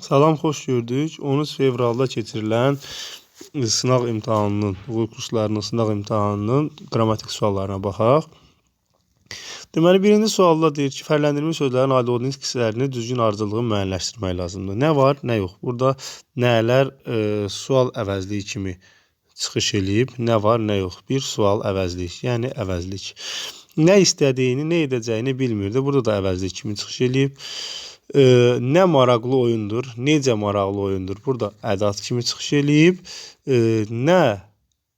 Salam, xoş gördük. 13 fevralda keçirilən sınaq imtahanının, hüquq kurslarının sınaq imtahanının qrammatik suallarına baxaq. Deməli, birinci sualda deyir ki, fərqləndirilmiş sözlərin aid olduğu hissələrini düzgün ardıcılığı müəyyənləşdirmək lazımdır. Nə var, nə yox. Burada nələr e, sual əvəzliyi kimi çıxış eləyib, nə var, nə yox. Bir sual əvəzlik, yəni əvəzlik. Nə istədiyini, nə edəcəyini bilmirdi. Burada da əvəzlik kimi çıxış eləyib. E, nə maraqlı oyundur, necə maraqlı oyundur. Burada ədat kimi çıxış eləyib. E, nə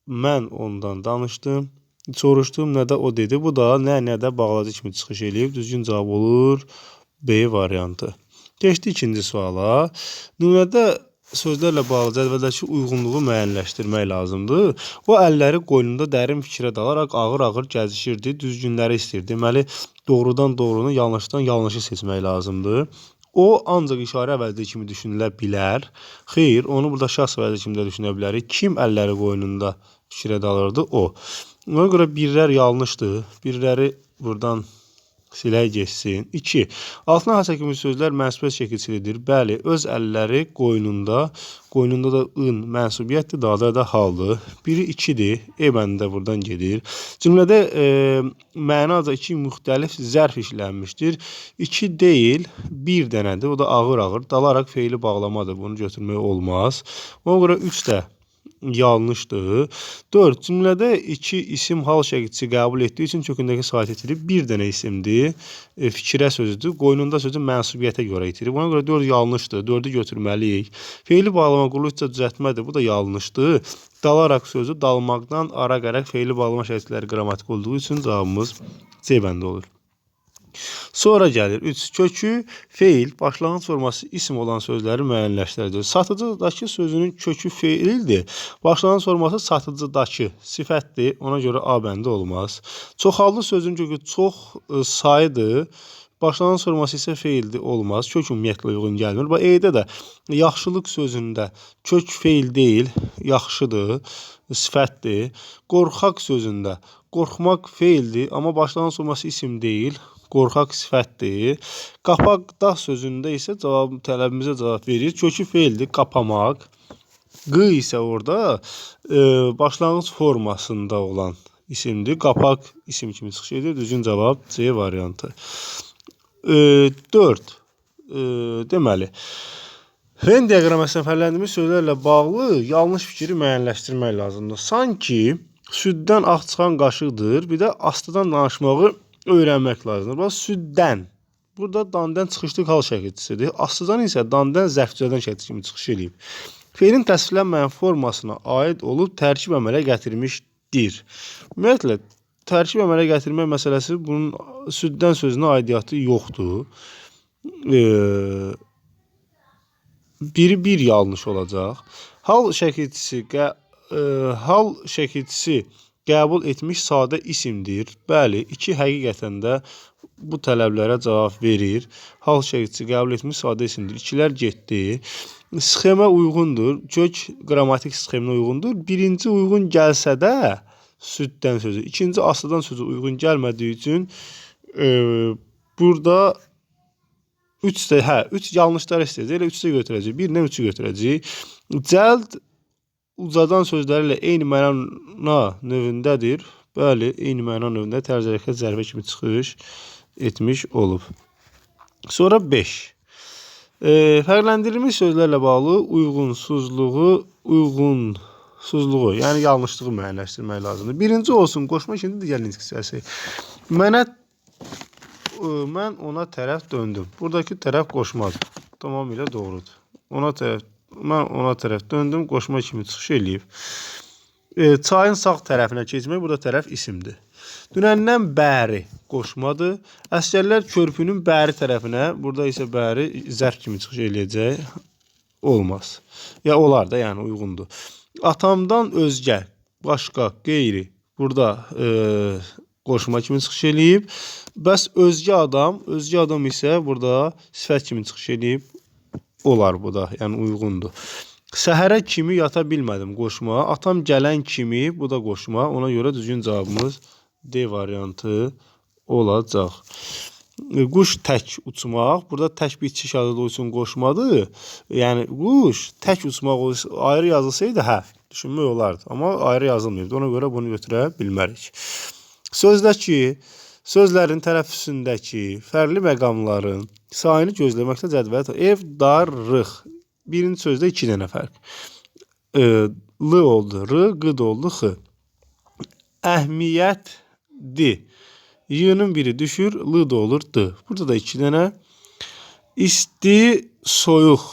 mən ondan danışdım, soruşdum, nə də o dedi. Bu da nə, nə də bağladı kimi çıxış eləyib. Düzgün cavab olur B variantı. Keçdi ikinci suala. Nümunədə sözlərlə bağlı cədvəldəki uyğunluğu müəyyənləşdirmək lazımdır. O əlləri qoynunda dərin fikrə dalaraq ağır-ağır gəzişirdi, düzgünləri istəyirdi. Deməli, doğrudan doğrunu, yanlışdan yanlışı seçmək lazımdır. O ancaq işarə əvəzliyi kimi düşünülə bilər. Xeyr, onu burada şəxs əvəzliyi kimi də düşünə bilərik. Kim əlləri qoynunda fikrə dalırdı? O. Ona görə birlər yanlışdır. Birləri buradan silək getsin. 2. Altına has çəkilmiş sözlər mənsubiyyət şəkilçilidir. Bəli, öz əlləri qoynunda, qoynunda da ın mənsubiyyətdir, dada da haldır. Biri 2-dir. E bəndi də buradan gedir. Cümlədə e, mənaca iki müxtəlif zərf işlənmişdir. 2 deyil, bir dənədir. O da ağır-ağır dalaraq feili bağlamadır. Bunu götürmək olmaz. Ona görə 3 də yanlışdır. 4. Cümlədə iki isim hal şəkilçisi qəbul etdiyi üçün kökündəki sahət itirib bir dənə isimdir. E, fikrə sözüdür. Qoynunda sözü mənsubiyyətə görə itirib. Ona görə 4 yanlışdır. 4-ü götürməliyik. Feili bağlama qulluqca düzəltmədir. Bu da yanlışdır. Dalaraq sözü dalmaqdan ara qəraq feili bağlama şəkilləri qrammatik olduğu üçün cavabımız C bəndi olur. Sonra gəlir 3. Kökü feil, başlanğıc forması isim olan sözləri müəyyənləşdirəcək. Satıcıdakı sözünün kökü feildir. Başlanğıc forması satıcıdakı sifətdir. Ona görə A bəndi olmaz. Çoxallı sözün kökü çox e, sayıdır. Başlanğıc forması isə feildir, olmaz. Kök ümumiyyətlə uyğun gəlmir. Bax E-də də yaxşılıq sözündə kök feil deyil, yaxşıdır, sifətdir. Qorxaq sözündə qorxmaq feildir, amma başlanğıc forması isim deyil, qorxaq sifətdir. Qapaqda sözündə isə cavab tələbimizə cavab verir. Kökü feildir, qapamaq. Q isə orada e, başlanğıc formasında olan isimdir. Qapaq isim kimi çıxış edir. Düzgün cavab C variantı. E, 4. E, deməli, Venn diaqrammasından fərqləndirilmiş sözlərlə bağlı yanlış fikri müəyyənləşdirmək lazımdır. Sanki süddən ağ çıxan qaşıqdır. Bir də astadan danışmağı öyrənmək lazımdır. Bax, süddən. Burada dandən çıxışlıq hal şəkilçisidir. Astıdan isə dandən zərfcədən şəkli kimi çıxış eləyib. Feilin təsvirlənməyən formasına aid olub tərkib əmələ gətirmişdir. Ümumiyyətlə, tərkib əmələ gətirmək məsələsi bunun süddən sözünə aidiyyatı yoxdur. Eee biri bir yanlış olacaq. Hal şəkilçisi hal şəkilçisi qəbul etmiş sadə isimdir. Bəli, 2 həqiqətən də bu tələblərə cavab verir. Hal şəkilçisi qəbul etmiş sadə isimdir. 2-lər getdi. Sxemə uyğundur. Kök qrammatik sxeminə uyğundur. Birinci uyğun gəlsə də süddən sözü, ikinci aslıdan sözü uyğun gəlmədiyi üçün e, burada 3 də hə, 3 yanlışlar istəyəcək. Elə 3-ü götürəcək. 1-dən 3-ü götürəcək. Cəld ucadan sözləri ilə eyni məna növündədir. Bəli, eyni məna növündə tərz hərəkət zərbə kimi çıxış etmiş olub. Sonra 5. E, fərqləndirilmiş sözlərlə bağlı uyğunsuzluğu, uyğunsuzluğu, yəni yanlışlığı müəyyənləşdirmək lazımdır. Birinci olsun qoşma, ikinci digər hissəsi. Mənə e, mən ona tərəf döndüm. Buradakı tərəf qoşmadır. Tamamilə doğrudur. Ona tərəf mən ona tərəf döndüm, qoşma kimi çıxış eləyib. E, çayın sağ tərəfinə keçmək burada tərəf isimdir. Dünəndən bəri qoşmadır. Əsgərlər körpünün bəri tərəfinə, burada isə bəri zərf kimi çıxış eləyəcək. Olmaz. Ya olar da, yəni uyğundur. Atamdan özgə, başqa, qeyri burada e, qoşma kimi çıxış eləyib. Bəs özgə adam, özgə adam isə burada sifət kimi çıxış eləyib. Olar bu da, yəni uyğundur. Səhərə kimi yata bilmədim qoşma. Atam gələn kimi bu da qoşma. Ona görə düzgün cavabımız D variantı olacaq. E, Quş tək uçmaq. Burada tək bir çiş adı üçün qoşmadı. Yəni quş tək uçmaq ayrı yazılsaydı hə, düşünmək olardı. Amma ayrı yazılmayıbdı. Ona görə bunu götürə bilmərik. Sözdəki sözlərin tələffüzündəki fərqli məqamların sayını gözləməkdə cədvələ ta- ev, dar, rıx. Birinci sözdə 2 dənə fərq. L oldu, r, qıd oldu, x. Əhmiyyətli. Y-nin biri düşür, l da olur, d. Burada da 2 dənə. İsti, soyuq.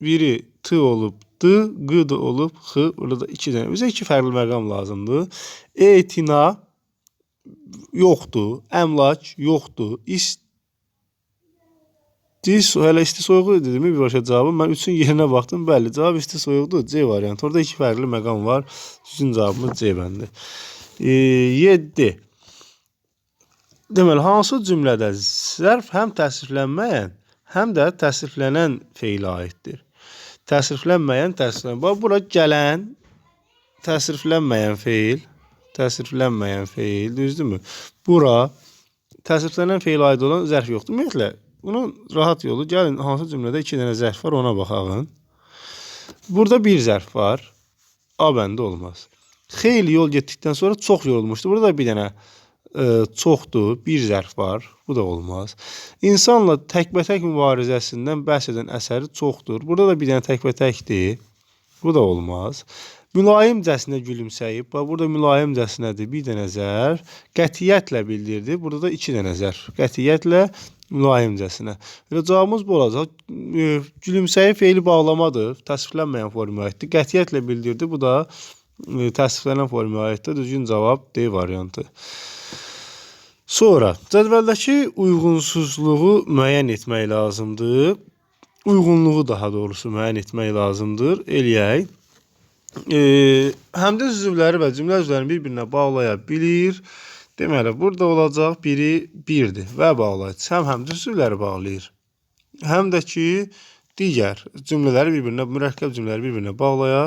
Biri t olub, d, q da olub, x. Burada da 2 dənə. Bizə 2 fərqli məqam lazımdır. Etina yoxdur. Əmlak yoxdur. İsti hələ isti soyuğu dedimi bir başa cavabı. Mən 3-ün yerinə baxdım. Bəli, cavab isti soyuqdur. C variantı. Orada iki fərqli məqam var. Düzgün cavabımız C bəndi. E, 7. Deməli, hansı cümlədə zərf həm təsriflənməyən, həm də təsriflənən feilə aiddir? Təsriflənməyən, təsriflənən. Bax, bura gələn təsriflənməyən feil, təsriflənməyən feil, düzdürmü? Bura təsriflənən feilə aid olan zərf yoxdur. Ümumiyyətlə, bunun rahat yolu gəlin hansı cümlədə 2 dənə zərf var, ona baxağın. Burada bir zərf var. A bəndə olmaz. Xeyli yol getdikdən sonra çox yorulmuşdu. Burada da bir dənə e, çoxdur, bir zərf var. Bu da olmaz. İnsanla təkbətək mübarizəsindən bəhs edən əsəri çoxdur. Burada da bir dənə təkbətəkdir. Bu da olmaz. Mülayimcəsinə gülümsəyib. Bax burada mülayimcəsinədir. Bir dənə zərf. Qətiyyətlə bildirdi. Burada da iki dənə zərf. Qətiyyətlə mülayimcəsinə. Elə cavabımız bu olacaq. E, Gülümsəyib feili bağlamadır. Təsvirlənməyən formaya aiddir. Qətiyyətlə bildirdi. Bu da e, təsvirlənən formaya aiddir. Düzgün cavab D variantı. Sonra cədvəldəki uyğunsuzluğu müəyyən etmək lazımdır. Uyğunluğu daha doğrusu müəyyən etmək lazımdır. Eləyək. E, həmdə üzvləri və cümlə üzvlərini bir-birinə bağlaya bilir. Deməli, burada olacaq biri 1-dir və bağlayıcı həm həmdə üzvləri bağlayır, həm də ki digər cümlələri bir-birinə, mürəkkəb cümlələri bir-birinə bağlaya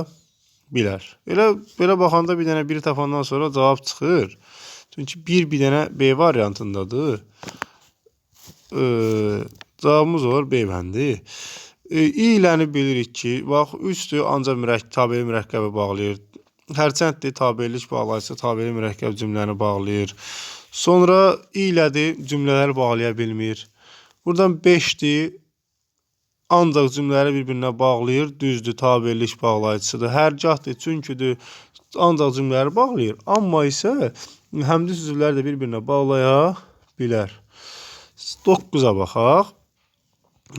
bilər. Elə belə baxanda bir dənə 1 tapandan sonra cavab çıxır. Çünki 1 bir dənə B variantındadır. E, cavabımız olur B bəndi. E, iləni bilirik ki, bax 3-dür, ancaq mürəkkəb tabeli mürəkkəbə bağlayır. Hərçənddir, tabelilik bağlayıcı tabeli mürəkkəb cümləni bağlayır. Sonra ilədir, cümlələri bağlaya bilmir. Buradan 5-dir, ancaq cümlələri bir-birinə bağlayır. Düzdür, tabelilik bağlayıcısıdır. Hərgahdır, çünkidir, ancaq cümlələri bağlayır. Amma isə həmdə üzvləri də bir-birinə bağlaya bilər. 9-a baxaq.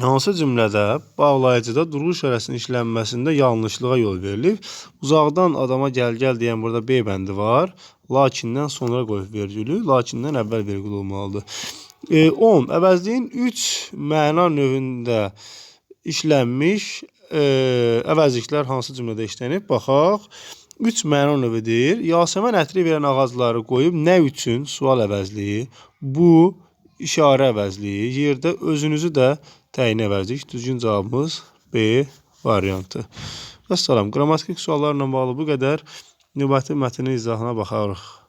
Hansı cümlədə bağlayıcıda durğu işarəsinin işlənməsində yanlışlığa yol verilib? Uzaqdan adama gəl-gəl deyən burada B bəndi var. Lakindən sonra qoyub vergülü, lakindən əvvəl vergül olmalıdır. E, 10. Əvəzliyin 3 məna növündə işlənmiş e, əvəzliklər hansı cümlədə işlənib? Baxaq. 3 məna növüdür. Yasəmən ətri verən ağacları qoyub nə üçün sual əvəzliyi? Bu işarə əvəzliyi. Yerdə özünüzü də təyin əvəzlik. Düzgün cavabımız B variantı. Vəssalam. Qrammatik suallarla bağlı bu qədər. Növbəti mətnin izahına baxarıq.